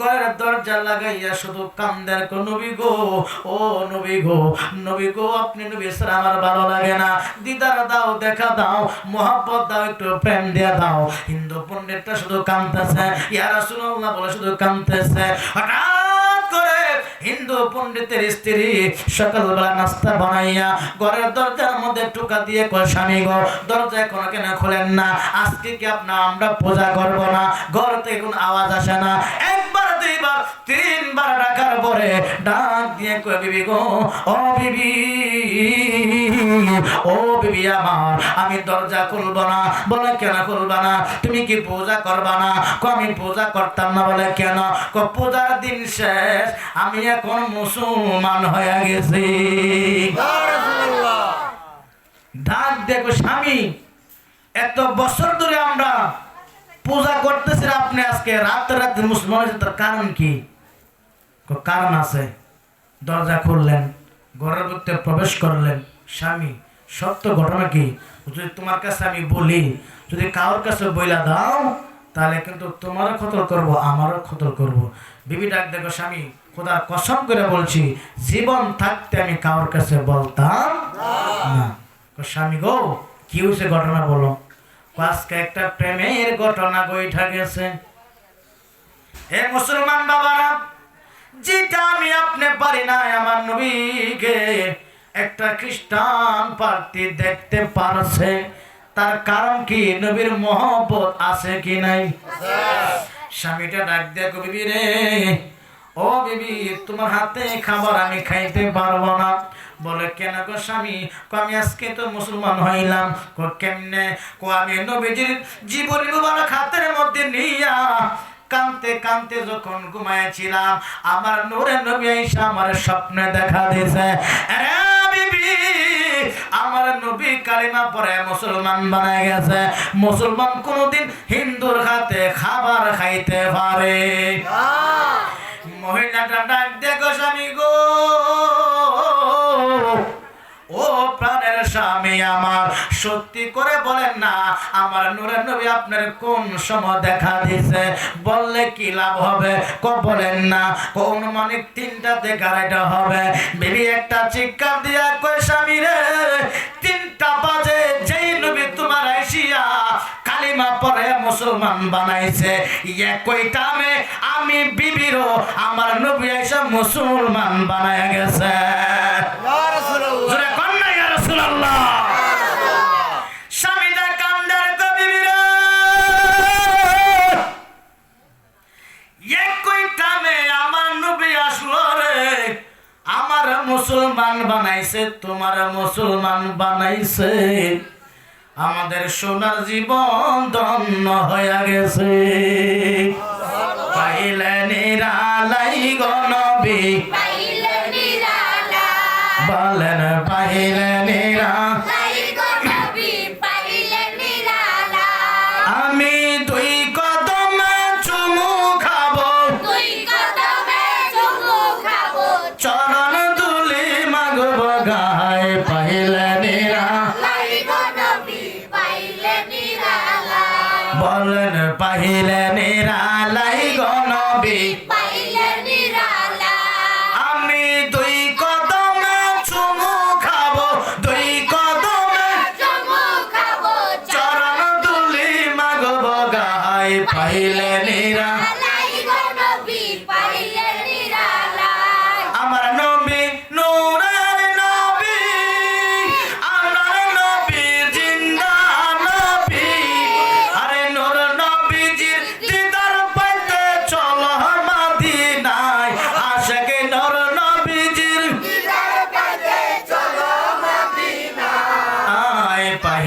ঘরের দরজা লাগাইয়া শুধু কান্দের কো, নবী গো, ও নবী গো নবী গো, আপনি নবী স্যার আমার ভালো লাগে না। দিদার দাও, দেখা দাও, মোহাব্বত দাও, একটু প্রেম দিয়ে দাও। হিন্দু পণ্ডিতটা শুধু কাঁদতেছে, ইয়া রাসূলুল্লাহ বলে শুধু কাঁদতেছে। হঠাৎ হিন্দু পণ্ডিতের স্ত্রী সকালবেলা নাস্তা বানাইয়া ঘরের দরজার মধ্যে টুকা দিয়ে কয়, স্বামী গো দরজা কোনো কেন খোলেন না। আজকে কি আপনার আমরা পূজা করব না? ঘর থেকে কোনো আওয়াজ আসে না। একবার দুইবার তিনবার ডাকার পরে ডাক দিয়ে কয় বিবি গো ও বিবি ও বিবি আমার আমি দরজা খুলবো না। বলে কেন খুলবা না? তুমি কি পূজা করবা না? কো আমি পূজা করতাম না। বলে কেন? কো পূজার দিন শেষ আমি এখন মুসলমান হয়ে গেছি। ডাক দেখো স্বামী এত বছর ধরে আমরা পূজা করতেছি আপনি আজকে? রাত রাত মুসলমান হয়েছেন তার কারণ কি? কারণ আছে? দরজা খুললেন, ঘরের মধ্যে প্রবেশ করলেন। স্বামী, সত্য ঘটনা কি? যদি তোমার কাছে আমি বলি, যদি কারোর কাছে বইলা দাও, তাহলে কিন্তু তোমারও খতল করব, আমারও খতল করব। বিবি ডাক দেখো, স্বামী, খোদা কসম করে বলছি, জীবন থাকতে আমি কারোর কাছে বলতাম স্বামী গো, কি হয়েছে ঘটনা বলো? আজকে একটা প্রেমের ঘটনা বইঠা গেছে। হে মুসলমান বাবারা যেটা আমি আপনি পারি না আমার নবীকে একটা খ্রিস্টান পার্টি দেখতে পারছে। তার কারণ কি? নবীর মহব্বত আছে কি নাই? স্বামীটা ডাক দেখো বিবি রে ও বিবি, তোমার হাতে খাবার আমি খাইতে পারব না। বলে, কেন গো স্বামী? আমি আজকে তো মুসলমান হইলাম। কেমনে? কো, আমি নবীজির জীবনী মুবারক হাতের মধ্যে নিয়া কানতে কানতে যখন ঘুমাইছিলাম, আমার নূরে নবী আইসা আমার স্বপ্নে দেখা দিয়েছে আমার নবী কালিমা পরে মুসলমান বানায় গেছে। মুসলমান কোনোদিন হিন্দুর হাতে খাবার খাইতে পারে। মহিলাটা ডাক দেখো স্বামী গো। ও প্রাণের স্বামী আমার, সত্যি করে বলেন না, আমার নূরের নবী আপনার কোন সময় দেখা দিছে বললে কি লাভ হবে? ক বলেন না কোন মানে তিনটাতে গাড়িটা হবে। বেবি একটা চিৎকার দিয়া কয়, স্বামী রে পরে মুসলমান বানাইছে। একই টামে আমি বিবিরও আমার নবী আইসা মুসলমান বানায় গেছে। মুসলমান বানাইছে তোমার মুসলমান বানাইছে। আমাদের সোনার জীবন ধন্য হয়ে গেছে। পাইলে নিরালাই গনবী পাইলে বলেন পাইলে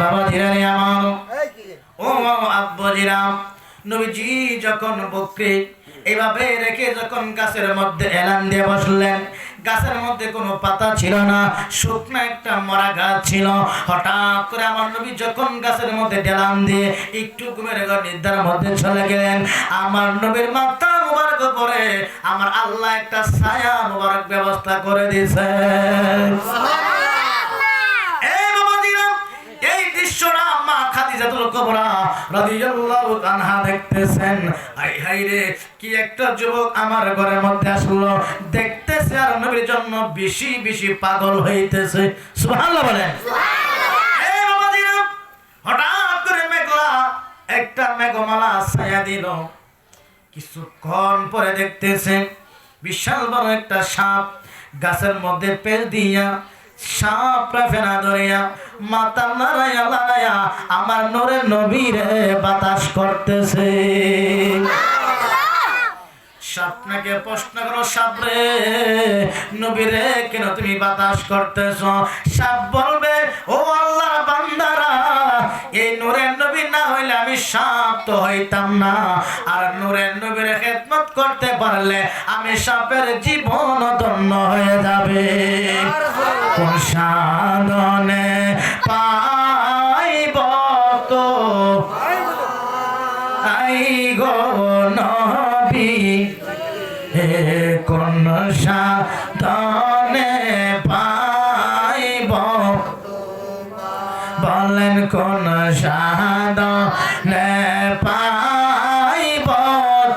বাবা ধীরে আমার। ও আব্বাজিরাম নবীজি যখন বকরি এইভাবে রেখে যখন গাছের মধ্যে এলান দিয়ে বসলেন গাছের মধ্যে কোনো পাতা ছিল না শুকনো একটা মরা গাছ ছিল। হঠাৎ করে আমার নবী যখন গাছের মধ্যে ডেলান দিয়ে একটু ঘুমের ঘর নিদ্রার মধ্যে চলে গেলেন আমার নবীর মাথা মুবারক করে আমার আল্লাহ একটা ছায়া মুবারক ব্যবস্থা করে দিয়েছে এই বাবাজিরা, এই দৃশ্যটা মা খাদিজাতুল কুবরা রাদিয়াল্লাহু আনহা দেখতেছেন। হাই হাই রে কি একটা যুবক আমার ঘরের মধ্যে আসলো। দেখতেছে আর নবীর জন্য বেশি বেশি পাগল হইতেছে। সুবহানাল্লাহ বলেন। হঠাৎ করে মেঘলা একটা মেঘমালা ছায়া দিল। কিছুক্ষণ পরে দেখতেছে বিশাল বড় একটা সাপ গাছের মধ্যে পেল দিয়া সাপটা ফেনা আমার নরে নবীরে বাতাস করতেছে। স্বপ্নকে প্রশ্ন করো সাপরে নবীরে কেন তুমি বাতাস করতেছ? সাপ বলবে, ও আল্লাহ না হইলে আমি সাপ তো হইতাম না। আর নূরের নবীর খেদমত করতে পারলে আমি সাপের জীবন ধন্য হয়ে যাবে। কোন সাধনে পাইব তো? আই গো নবী সাধনে বলেন কোন সাধনে পাইব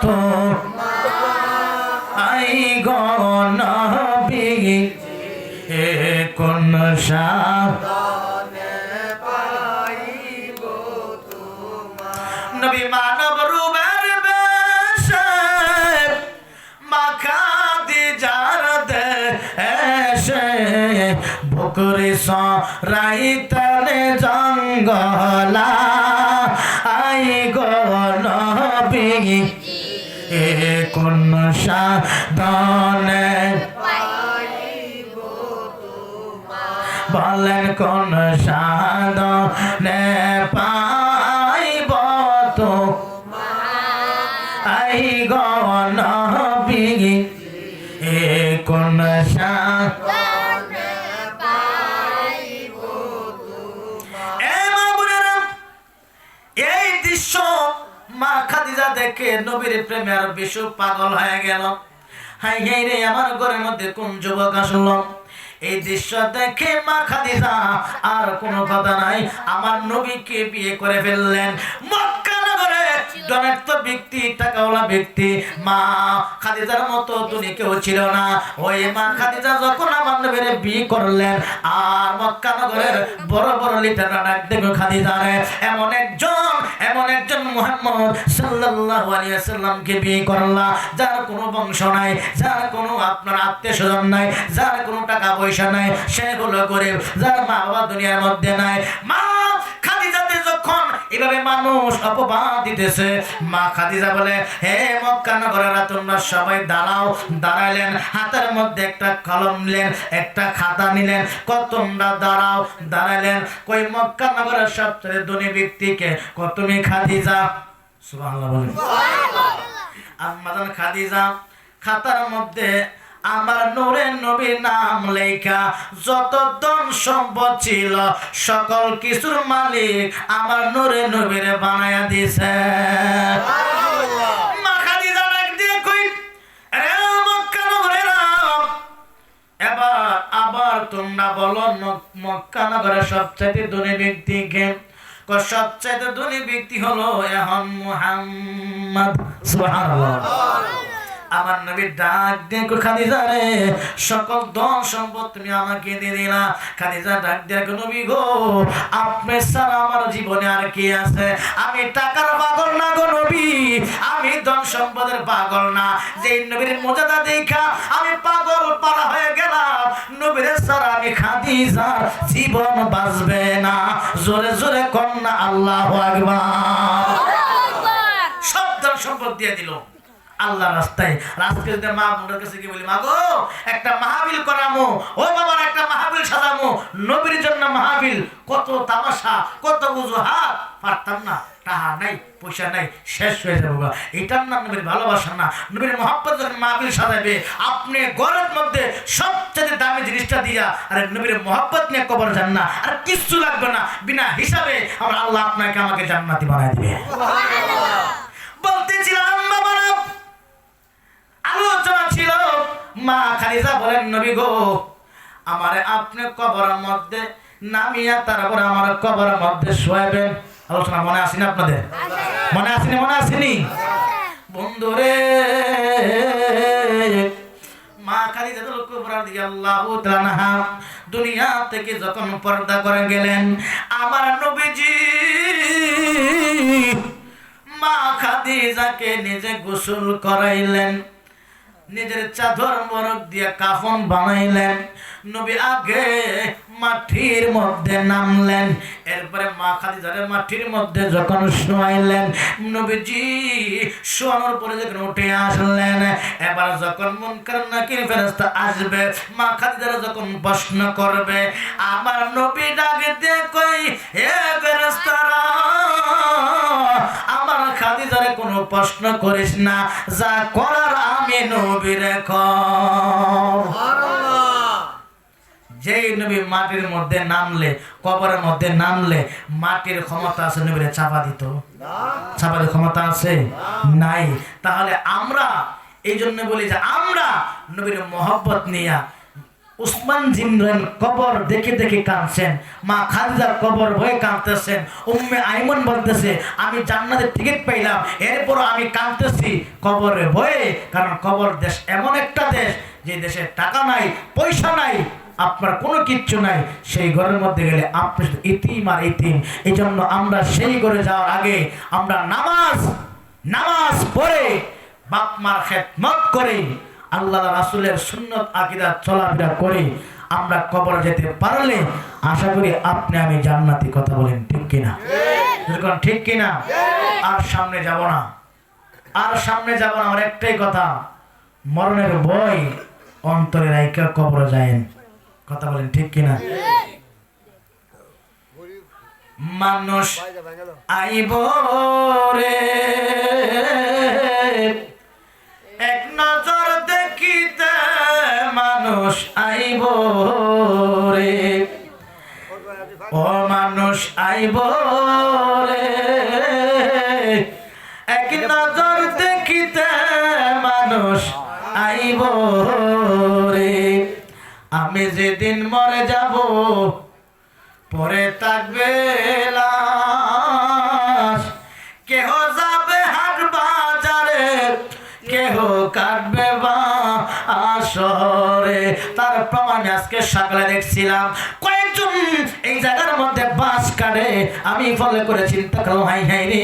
তো? আই গণ কোন সাধনে বকরি স রাইতনে জঙ্গলা। আই গো নবী এ কোন সাধনে? বলেন কোন সাধনে? পাইব দেখে নবীর প্রেমে আর বেশি পাগল হয়ে গেল। হাই হাই রে, আমার ঘরের মধ্যে কোন যুবক আসলো? এই দৃশ্য দেখে মা খাদিজা, আর কোনো কথা নাই। আমার নবীকে বিয়ে করে ফেললেন। মক্কা ধনাত্ম ব্যক্তি, টাকাওয়ালা ব্যক্তি। মা খাদিজার মতো কেউ ছিল না। ওই মা খাদিজা যখন আমার নবীর বিয়ে করলেন, আর মক্কা নগরের বড় বড় লিটাররা ডাক এমন একজন এমন একজন বিয়ে করলা, যার কোনো বংশ নাই, যার কোনো আপনার আত্মীয় স্বজন নাই, যার কোনো টাকা পয়সা নাই, সে হলো গরিব, যার মা বাবা দুনিয়ার মধ্যে নাই। মা খাদিজাতে যখন এভাবে মানুষ অপবাদ দিতেছে মা খাদিজা বলে হে মক্কা নগরেরা তোমরা সবাই দাঁড়াও। দাঁড়াইলেন হাতের মধ্যে একটা কলম নিলেন একটা খাতা নিলেন কত তোমরা দাঁড়াও। দাঁড়াইলেন কই মক্কা নগরের সবচেয়ে ধনী ব্যক্তিকে? কত তুমি খাদিজা? সুবহানাল্লাহ বলেন। আম্মাদান খাদিজা খাতার মধ্যে আমার নূরের নবীর নাম লেখা যত ধন সম্পদ ছিল সকল কিছুর মালিক আমার নূরের নবীর বানায়া দিছে। এবার আবার তোমরা বলো মক- মক্কা নগরের সবচাইতে ধনী ব্যক্তিকে ক? সবচাইতে ধনী ব্যক্তি হলো এখন মুহাম্মদ। সুবহানাল্লাহ। আমার নবীর ডাক কই, খাদিজা রে সকল ধন সম্পদ তুমি আমাকে দিয়ে দিলা। খাদিজা ডাক কই, নবী গো আপনি ছাড়া আমার জীবনে আর কি আছে? আমি টাকার পাগল না গো নবী। আমি ধন সম্পদের পাগল না। যে নবীর মর্যাদা দেখা আমি পাগল পারা হয়ে গেলাম। নবীর ছাড়া আমি খাদিজার জীবন বাঁচবে না। জোরে জোরে কন্যা আল্লাহ আকবার। সব ধন সম্পদ দিয়ে দিল। আল্লাহ রাস্তায়। রাস্তায় যদি মা বোনের কাছে কি বলি মা গো একটা মাহবিল করামো। ও বাবার একটা মাহবিল সাজামো। নবীর জন্য মাহবিল কত তামাশা কত উজুহাত পারতাম না। টাহা নাই পয়সা নাই শেষ হয়ে যাব গা। এটার নাম নবীর ভালোবাসা না। নবীর মহাব্বত যখন মাহবিল সাজাবে আপনি ঘরের মধ্যে সবচেয়ে দামি জিনিসটা দিয়া আরে নবীর মহাব্বত নিয়ে কবর যান না। আর কিচ্ছু লাগবে না। বিনা হিসাবে আমার আল্লাহ আপনাকে আমাকে জান্নাতি বানাই দিবে বলতেছিলাম মা খালিজা বলেন নবী গো আমারে আপনি কবরের মধ্যে নামিয়া তারপরে আমার কবরের মধ্যে শোয়াবেন আলোচনা মনে আসেনি আপনাদের? মনে আসেনি মনে আসেনি? বন্ধুরে মা খালিজা কুবরা রাদিয়াল্লাহু তাআলা দুনিয়া থেকে যখন পর্দা করে গেলেন আমার নবীজি মা খাদিজাকে নিজে গোসল করাইলেন। নিজের চাদর মরক দিয়ে কাফন বানাইলেন। নবী আগে মাটির মধ্যে নামলেন। এরপরে মা খাদিজারে মাটির মধ্যে যখন শোয়াইলেন, নবীজি শোয়ানোর পরে যখন উঠে আসলেন, এবার যখন মন করেন নাকি ফেরস্তা আসবে, মা খাদিজারে যখন প্রশ্ন করবে, আমার নবী ডাকে কই? হে ফেরস্তারা প্রশ্ন করিস না যা করার আমি নবীর যেই নবী মাটির মধ্যে নামলে কবরের মধ্যে নামলে মাটির ক্ষমতা আছে নবীরে চাপা দিত। চাপা দিতে ক্ষমতা আছে? নাই। তাহলে আমরা এই জন্য বলি যে আমরা নবীর মহব্বত নিয়া উসমান জিমরান কবর দেখে দেখে কাঁদছেন। মা খাদিজার কবর ভয়ে কাঁদতেছেন। উম্মে আইমন বলতেছে, আমি জান্নাতের টিকিট পাইলাম এরপর আমি কাঁদতেছি। কবরে ভয়ে, কারণ কবর দেশ এমন একটা দেশ, যে দেশে টাকা নাই, পয়সা নাই, আপনার কোনো কিচ্ছু নাই। সেই ঘরের মধ্যে গেলে আপনি ইতিম আর ইতিম। এই জন্য আমরা সেই ঘরে যাওয়ার আগে আমরা নামাজ নামাজ পড়ে বাপ মার খেদমত করে। আল্লাহ রাসুলের সুন্নত আকিদা চলাফেরা করে আমরা কবর যেতে পারলে আশা করি আপনি আমি জান্নাতি কথা বলেন ঠিক কিনা? ঠিক কিনা? আর সামনে যাব না। আর সামনে যাব না আমার একটাই কথা মরণের বই অন্তরে রাইকা কবর যায়েন। কথা বলেন ঠিক কিনা? মানুষ আইব রে। এক নজর মানুষ আইব রে। ও মানুষ আইব রে। এক নজর দেখিতে মানুষ আইব রে। আমি যেদিন মরে যাব, পরে থাকবে কেহ যাবে হাট বাজারে, কেহ কাটবে বা আসরে তার প্রমাণে আজকে সকালে দেখছিলাম কয়েকজন জায়গার মধ্যে বাস কাটে। আমি ফলে করে চিন্তা করো হাই হাই রে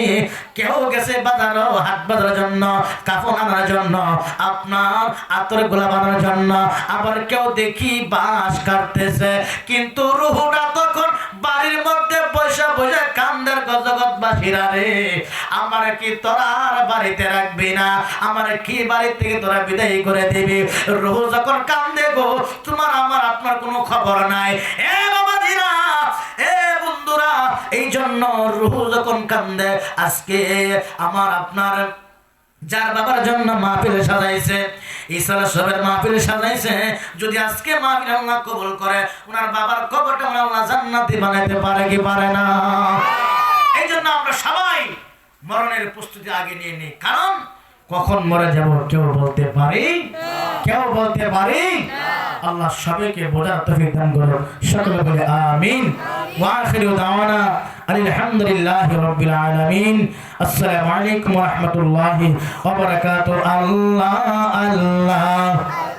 কেউ গেছে বাজার, হাট বাজারের জন্য, কাপড় আনার জন্য, আপনার আতর গোলা বানানোর জন্য, আবার কেউ দেখি বাস কাটতেছে। কিন্তু রুহুটা তখন বাড়ির মধ্যে পয়সা পয়সা কান্দের গজগত বাসিরা রে, আমার কি তোরা আর বাড়িতে রাখবি না? আমার কি বাড়ি থেকে তোরা বিদায় করে দিবি? রুহু যখন কান্দে গো, তোমার, আমার, আপনার কোনো খবর নাই। এ এই জন্য রুহু যখন কান্দে, আজকে আমার আপনার যার বাবার জন্য মাহফিল সাজাইছে ঈশ্বরের সবের মাহফিল সাজাইছে, যদি আজকে মাহফিল আল্লাহ কবুল করে, ওনার বাবার কবরটা ওনার আল্লাহ জান্নাতি বানাইতে পারে কি পারে না? এই জন্য আমরা সবাই মরণের প্রস্তুতি আগে নিয়ে নিই। কারণ কখন মরে যাব কেউ বলতে পারি? কেউ বলতে পারি? আল্লাহ সবাইকে বোঝার তফিক দান করো সকলে বলে আমিন। ওয়া দাওয়ানা আলহামদুলিল্লাহ রাব্বিল আলামিন। আসসালামু আলাইকুম ওয়া আল্লাহ আল্লাহ।